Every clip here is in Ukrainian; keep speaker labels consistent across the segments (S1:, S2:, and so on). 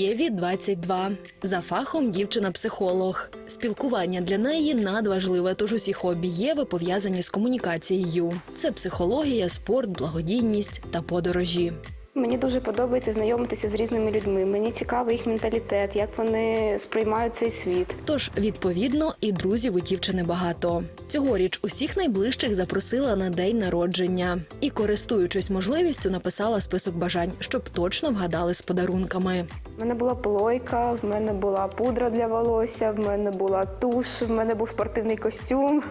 S1: Єві 22. За фахом дівчина-психолог. Спілкування для неї надважливе, тож усі хобі Єви пов'язані з комунікацією. Це психологія, спорт, благодійність та подорожі.
S2: Мені дуже подобається знайомитися з різними людьми. Мені цікавий їх менталітет, як вони сприймають цей світ.
S1: Тож, відповідно, і друзів у дівчини багато. Цьогоріч усіх найближчих запросила на день народження і, користуючись можливістю, написала список бажань, щоб точно вгадали з подарунками.
S2: В мене була плойка, в мене була пудра для волосся, в мене була туш, в мене був спортивний костюм.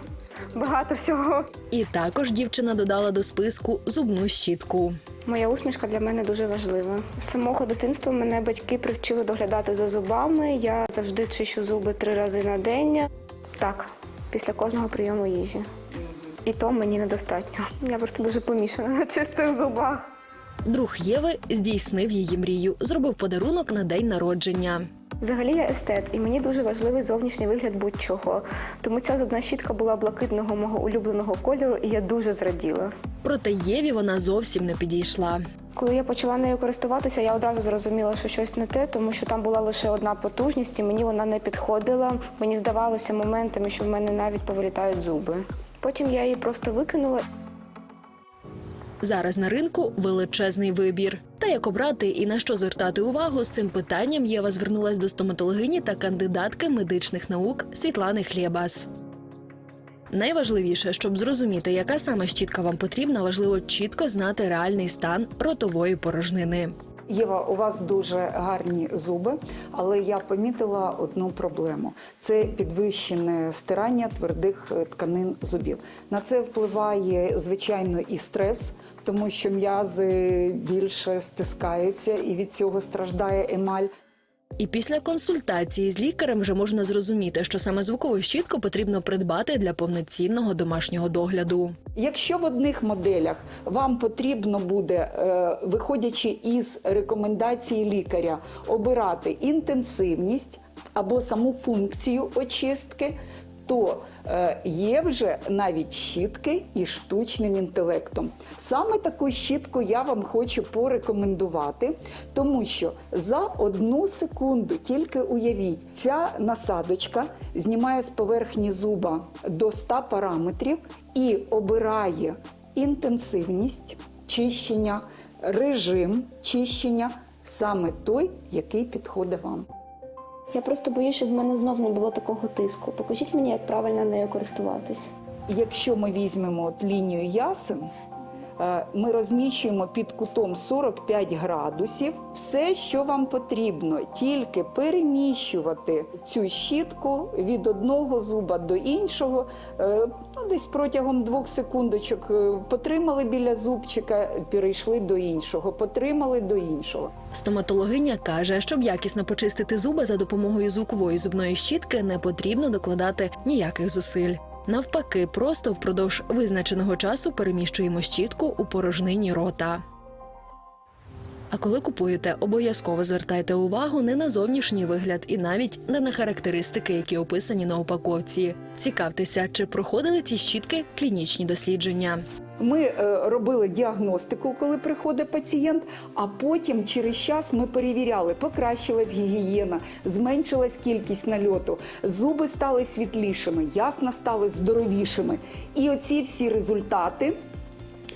S2: Багато всього.
S1: І також дівчина додала до списку зубну щітку.
S2: Моя усмішка для мене дуже важлива. З самого дитинства мене батьки привчили доглядати за зубами. Я завжди чищу зуби три рази на день. Так, після кожного прийому їжі. І то мені недостатньо. Я просто дуже помішана на чистих зубах.
S1: Друг Єви здійснив її мрію, зробив подарунок на день народження.
S2: Взагалі я естет, і мені дуже важливий зовнішній вигляд будь-чого. Тому ця зубна щітка була блакитного мого улюбленого кольору, і я дуже зраділа.
S1: Проте Єві вона зовсім не підійшла.
S2: Коли я почала нею користуватися, я одразу зрозуміла, що щось не те, тому що там була лише одна потужність, і мені вона не підходила. Мені здавалося моментами, що в мене навіть повилітають зуби. Потім я її просто викинула.
S1: Зараз на ринку величезний вибір. Та як обрати і на що звертати увагу з цим питанням Єва звернулась до стоматологині та кандидатки медичних наук Світлани Хлєбас. Найважливіше, щоб зрозуміти, яка саме щітка вам потрібна, важливо чітко знати реальний стан ротової порожнини.
S3: Єва, у вас дуже гарні зуби, але я помітила одну проблему: це підвищене стирання твердих е, тканин зубів. На це впливає звичайно і стрес, тому що м'язи більше стискаються, і від цього страждає емаль.
S1: І після консультації з лікарем вже можна зрозуміти, що саме звукову щітку потрібно придбати для повноцінного домашнього догляду.
S3: Якщо в одних моделях вам потрібно буде, е, виходячи із рекомендації лікаря, обирати інтенсивність або саму функцію очистки, то е, є вже навіть щітки із штучним інтелектом. Саме таку щітку я вам хочу порекомендувати, тому що за одну секунду тільки уявіть, ця насадочка знімає з поверхні зуба до 100 параметрів і обирає інтенсивність чищення, режим чищення, саме той, який підходить вам.
S2: Я просто боюсь, щоб в мене знов не було такого тиску. Покажіть мені, як правильно нею користуватись.
S3: Якщо ми візьмемо от лінію ясен, ми розміщуємо під кутом 45 градусів. Все, що вам потрібно, тільки переміщувати цю щітку від одного зуба до іншого. е, Ну, десь протягом двох секундочок е, потримали біля зубчика, перейшли до іншого, потримали до іншого.
S1: Стоматологиня каже, щоб якісно почистити зуби за допомогою звукової зубної щітки, не потрібно докладати ніяких зусиль. Навпаки, просто впродовж визначеного часу переміщуємо щітку у порожнині рота. А коли купуєте, обов'язково звертайте увагу не на зовнішній вигляд і навіть не на характеристики, які описані на упаковці. Цікавтеся, чи проходили ці щітки клінічні дослідження.
S3: Ми е, робили діагностику, коли приходить пацієнт, а потім через час ми перевіряли, покращилась гігієна, зменшилась кількість нальоту, зуби стали світлішими, ясна стали здоровішими. І оці всі результати.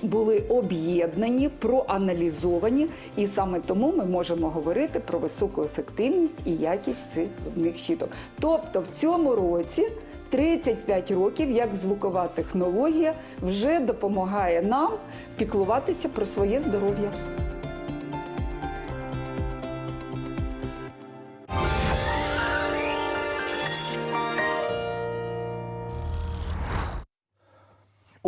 S3: Були об'єднані, проаналізовані, і саме тому ми можемо говорити про високу ефективність і якість цих зубних щіток. Тобто в цьому році 35 років, як звукова технологія вже допомагає нам піклуватися про своє здоров'я.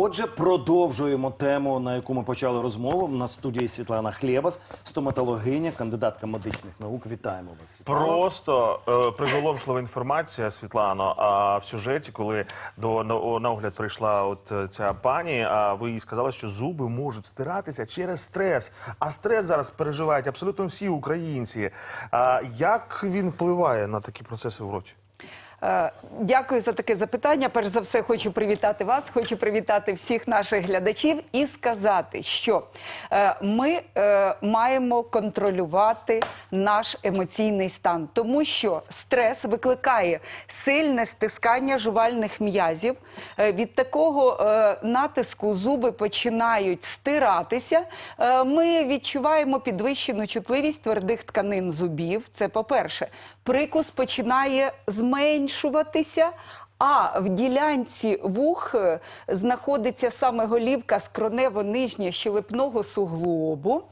S4: Отже, продовжуємо тему, на яку ми почали розмову. На студії Світлана Хлєбас, стоматологиня, кандидатка медичних наук. Вітаємо вас. Світлано.
S5: Просто е, приголомшлива інформація, Світлано. А в сюжеті, коли до на, на огляд прийшла от е, ця пані, а ви їй сказали, що зуби можуть стиратися через стрес. А стрес зараз переживають абсолютно всі українці. А як він впливає на такі процеси в роті?
S3: Е, Дякую за таке запитання. Перш за все, хочу привітати вас, хочу привітати всіх наших глядачів і сказати, що е, ми е, маємо контролювати наш емоційний стан, тому що стрес викликає сильне стискання жувальних м'язів. Від такого натиску зуби починають стиратися. Ми відчуваємо підвищену чутливість твердих тканин зубів. Це по-перше, прикус починає зменшуватися. А в ділянці вух е, знаходиться саме голівка скронево-нижня щелепного суглобу.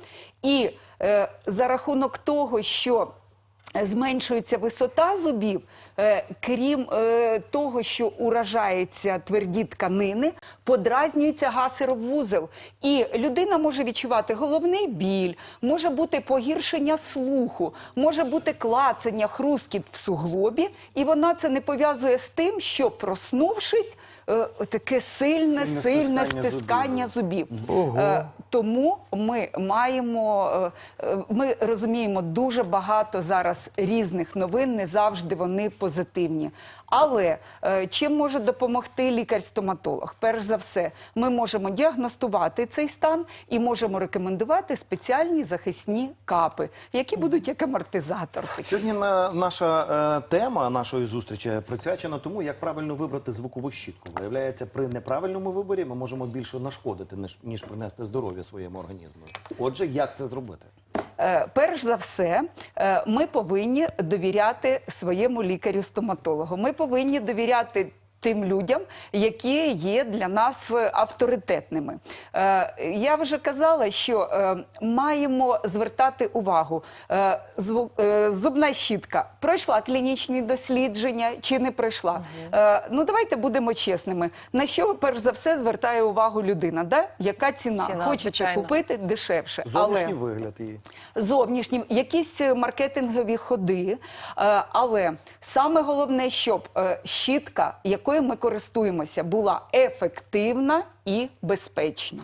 S3: І е, за рахунок того, що Зменшується висота зубів, е, крім е, того, що уражаються тверді тканини, подразнюється гасеровузел. І людина може відчувати головний біль, може бути погіршення слуху, може бути клацання, хрускіт в суглобі, і вона це не пов'язує з тим, що проснувшись, е, таке сильне,
S4: Сильне
S3: сильне
S4: стискання
S3: стискання зубів. Е, Тому ми маємо, е, ми розуміємо дуже багато зараз різних новин, не завжди вони позитивні. Але е, чим може допомогти лікар-стоматолог? Перш за все, ми можемо діагностувати цей стан і можемо рекомендувати спеціальні захисні капи, які будуть як амортизатор.
S4: Сьогодні на, наша е, тема нашої зустрічі присвячена тому, як правильно вибрати звукову щітку. Виявляється, при неправильному виборі ми можемо більше нашкодити, ніж, принести здоров'я своєму організму. Отже, як це зробити?
S3: Е, Перш за все, е, ми повинні довіряти своєму лікарю-стоматологу. Ми повинні довіряти. Тим людям, які є для нас авторитетними. Е, я вже казала, що е, маємо звертати увагу. Е, зву- е, зубна щітка пройшла клінічні дослідження чи не пройшла. Е, ну давайте будемо чесними. На що перш за все звертає увагу людина? Да? Яка ціна?
S6: Ціна,
S3: Хочеться
S6: звичайно.
S3: купити дешевше.
S4: Зовнішній
S3: Але
S4: вигляд її.
S3: зовнішнім, якісь маркетингові ходи. Е, Але саме головне, щоб е, щітка, якою ми користуємося, була ефективна і безпечна.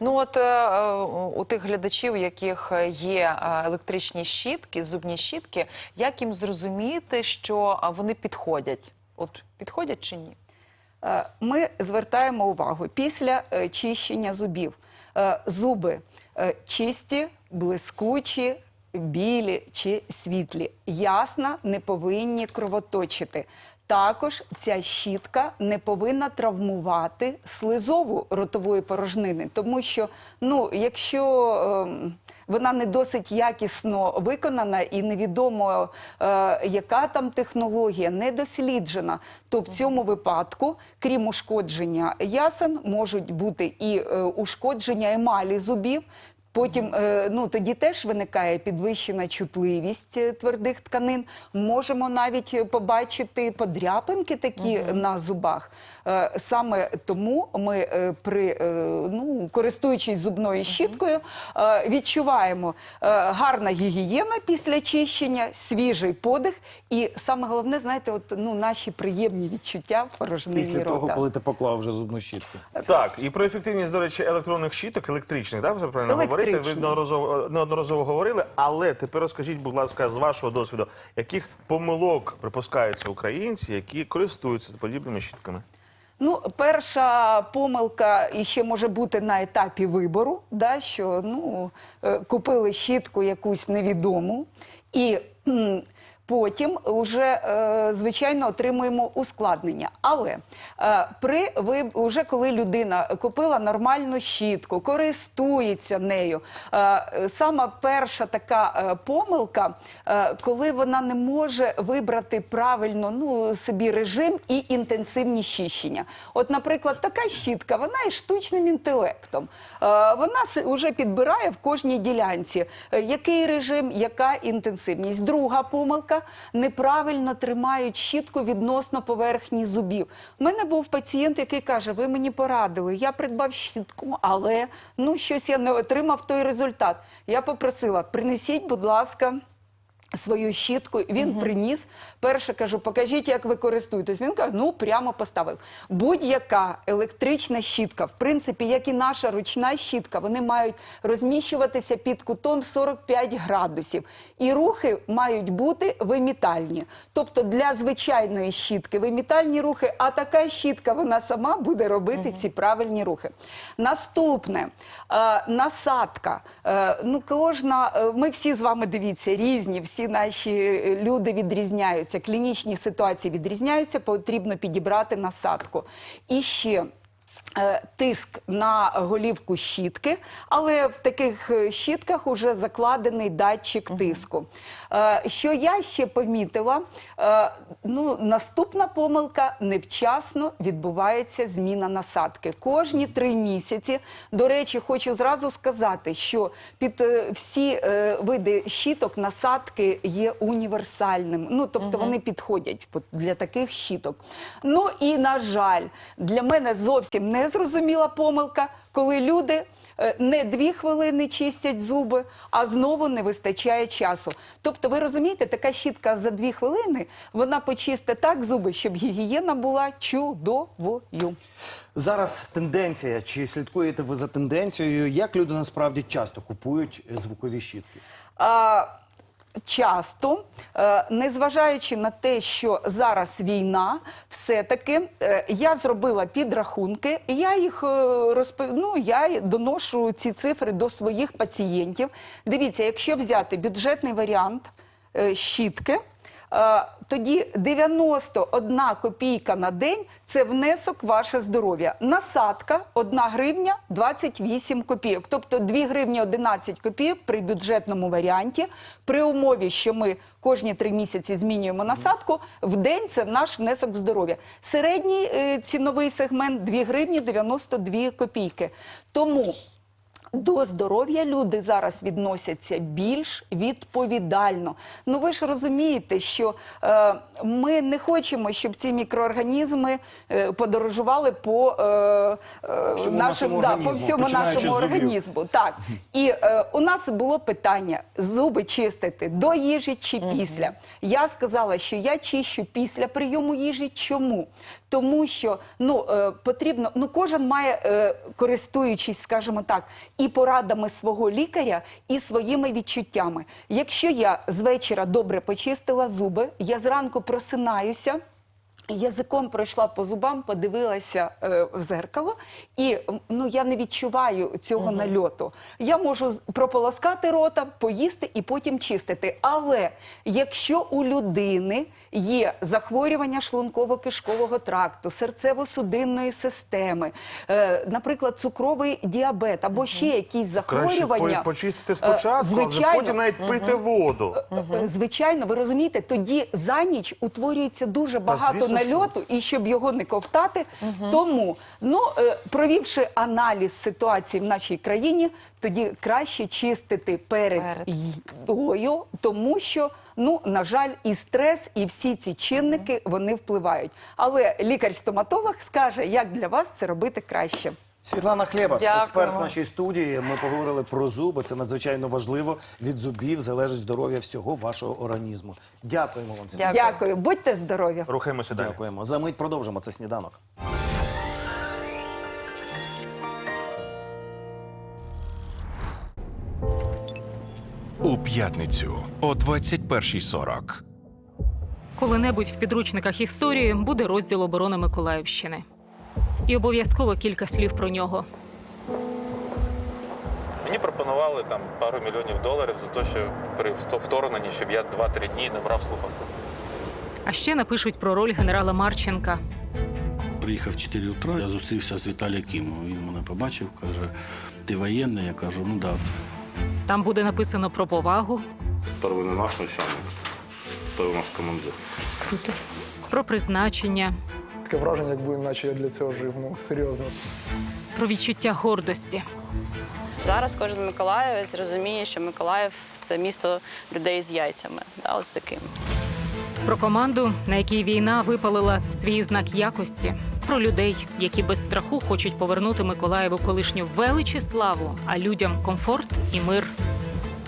S6: Ну от е, е, у тих глядачів, у яких є е, електричні щітки, зубні щітки, як їм зрозуміти, що вони підходять? От підходять чи ні?
S3: Ми звертаємо увагу після чищення зубів. Зуби чисті, блискучі, білі чи світлі. Ясно, не повинні кровоточити. Також ця щітка не повинна травмувати слизову ротової порожнини, тому що ну, якщо ем, вона не досить якісно виконана і невідомо, е, яка там технологія, не досліджена, то в цьому випадку, крім ушкодження ясен, можуть бути і е, ушкодження емалі зубів. Потім е, ну тоді теж виникає підвищена чутливість е, твердих тканин. Можемо навіть побачити подряпинки такі на зубах. Е, Саме тому ми при ну користуючись зубною щіткою, відчуваємо гарна гігієна після чищення, свіжий подих, і саме головне, знаєте, от ну наші приємні відчуття в порожнині
S4: Після
S3: рота.
S4: того, коли ти поклав вже зубну щітку.
S5: Так, і про ефективність, до речі, електронних щіток, електричних, да, ви правильно говорите? Ви неодноразово, неодноразово говорили, але тепер розкажіть, будь ласка, з вашого досвіду, яких помилок припускаються українці, які користуються подібними щітками?
S3: Ну, перша помилка і ще може бути на етапі вибору, да, що ну, е, купили щітку якусь невідому, і потім вже, е, звичайно, отримуємо ускладнення. Але е, при ви уже коли людина купила нормальну щітку, користується нею, е, сама перша така помилка, коли вона не може вибрати правильно ну, собі режим і інтенсивність чищення. От, наприклад, така щітка, вона із штучним інтелектом. Вона вже підбирає в кожній ділянці, який режим, яка інтенсивність. Друга помилка неправильно тримають щітку відносно поверхні зубів. У мене був пацієнт, який каже: Ви мені порадили, я придбав щітку, але ну щось я не отримав той результат. Я попросила, принесіть, будь ласка. Свою щітку він приніс. Перше кажу, покажіть, як ви користуєтесь. Він каже, ну прямо поставив. Будь-яка електрична щітка, в принципі, як і наша ручна щітка, вони мають розміщуватися під кутом 45 градусів. І рухи мають бути вимітальні. Тобто для звичайної щітки вимітальні рухи, а така щітка вона сама буде робити ці правильні рухи. Наступне е, насадка. Е, ну, кожна, е, ми всі з вами дивіться, різні, всі наші е, люди відрізняються, клінічні ситуації відрізняються, потрібно підібрати насадку. І ще. Е, Тиск на голівку щітки, але в таких е, щітках вже закладений датчик тиску. Е, Що я ще помітила, ну, наступна помилка невчасно відбувається зміна насадки. Кожні три місяці. До речі, хочу зразу сказати, що під всі види щіток насадки є універсальними. Ну, тобто вони підходять для таких щіток. Ну і на жаль, для мене зовсім не зрозуміла помилка, коли люди. е, Не дві хвилини чистять зуби, а знову не вистачає часу. Тобто, ви розумієте, така щітка за дві хвилини вона почистить так зуби, щоб гігієна була чудовою.
S4: Зараз тенденція. Чи слідкуєте ви за тенденцією? Як люди насправді часто купують звукові щітки?
S3: А, Часто, е, незважаючи на те, що зараз війна, все-таки е, я зробила підрахунки, і я їх е, розпов... ну, я доношу ці цифри до своїх пацієнтів. Дивіться, якщо взяти бюджетний варіант щітки, тоді 91 копійка на день це внесок ваше здоров'я. Насадка 1 гривня 28 копійок. Тобто 2 гривні 11 копійок при бюджетному варіанті. При умові, що ми кожні три місяці змінюємо насадку, в день це наш внесок в здоров'я. Середній е, ціновий сегмент 2 гривні 92 копійки. Тому до здоров'я люди зараз відносяться більш відповідально. Ну ви ж розумієте, що е, ми не хочемо, щоб ці мікроорганізми е, подорожували по, е, е,
S4: Всьому
S3: нашим,
S4: нашому
S3: да, по
S4: організму,
S3: всьому нашому організму. Так. І е, у нас було питання: зуби чистити до їжі чи після. Я сказала, що я чищу після прийому їжі. Чому? Тому що ну, е, потрібно, ну кожен має, е, користуючись, скажімо так, і порадами свого лікаря, і своїми відчуттями. Якщо я з вечора добре почистила зуби, я зранку просинаюся. Язиком пройшла по зубам, подивилася е, в зеркало, і ну я не відчуваю цього нальоту. Я можу прополоскати рота, поїсти і потім чистити. Але якщо у людини є захворювання шлунково-кишкового тракту, серцево-судинної системи, е, наприклад, цукровий діабет або ще якісь захворювання,
S5: по- почистити
S3: е,
S5: спочатку, а вже потім навіть пити воду.
S3: Е, Звичайно, ви розумієте, тоді за ніч утворюється дуже багато. Нальоту, і щоб його не ковтати. Тому, ну, е, провівши аналіз ситуації в нашій країні, тоді краще чистити перед,
S6: Перед.
S3: їдою, тому що. Ну, на жаль, і стрес, і всі ці чинники вони впливають. Але лікар-стоматолог скаже, як для вас це робити краще.
S4: Світлана Хлєбас,
S6: Дякуємо.
S4: експерт в нашій студії. Ми поговорили про зуби. Це надзвичайно важливо. Від зубів залежить здоров'я всього вашого організму. Дякуємо вам. Світлана.
S6: Дякую.
S3: Дякую, будьте здорові.
S5: Рухаємося далі.
S4: Дякуємо. За мить продовжимо. Це сніданок.
S7: У п'ятницю о 21.40.
S8: Коли-небудь в підручниках історії буде розділ оборони Миколаївщини. І обов'язково кілька слів про нього.
S9: Мені пропонували там пару мільйонів доларів за те, що при вторгненні, щоб я 2-3 дні не брав слухавку.
S8: А ще напишуть про роль генерала Марченка.
S10: Приїхав в 4 утра, я зустрівся з Віталієм Кімом. Він мене побачив, каже, ти воєнний? Я кажу, ну так. Да.
S8: Там буде написано про повагу,
S11: Перший не наш начальник, у нас командир.
S8: про призначення,
S12: Таке враження, якби наче я для цього жив. Ну серйозно.
S8: про відчуття гордості.
S13: Зараз кожен миколаївець розуміє, що Миколаїв це місто людей з яйцями. Да, ось таким.
S8: Про команду, на якій війна випалила свій знак якості, про людей, які без страху хочуть повернути Миколаєву колишню велич і славу, а людям комфорт і мир.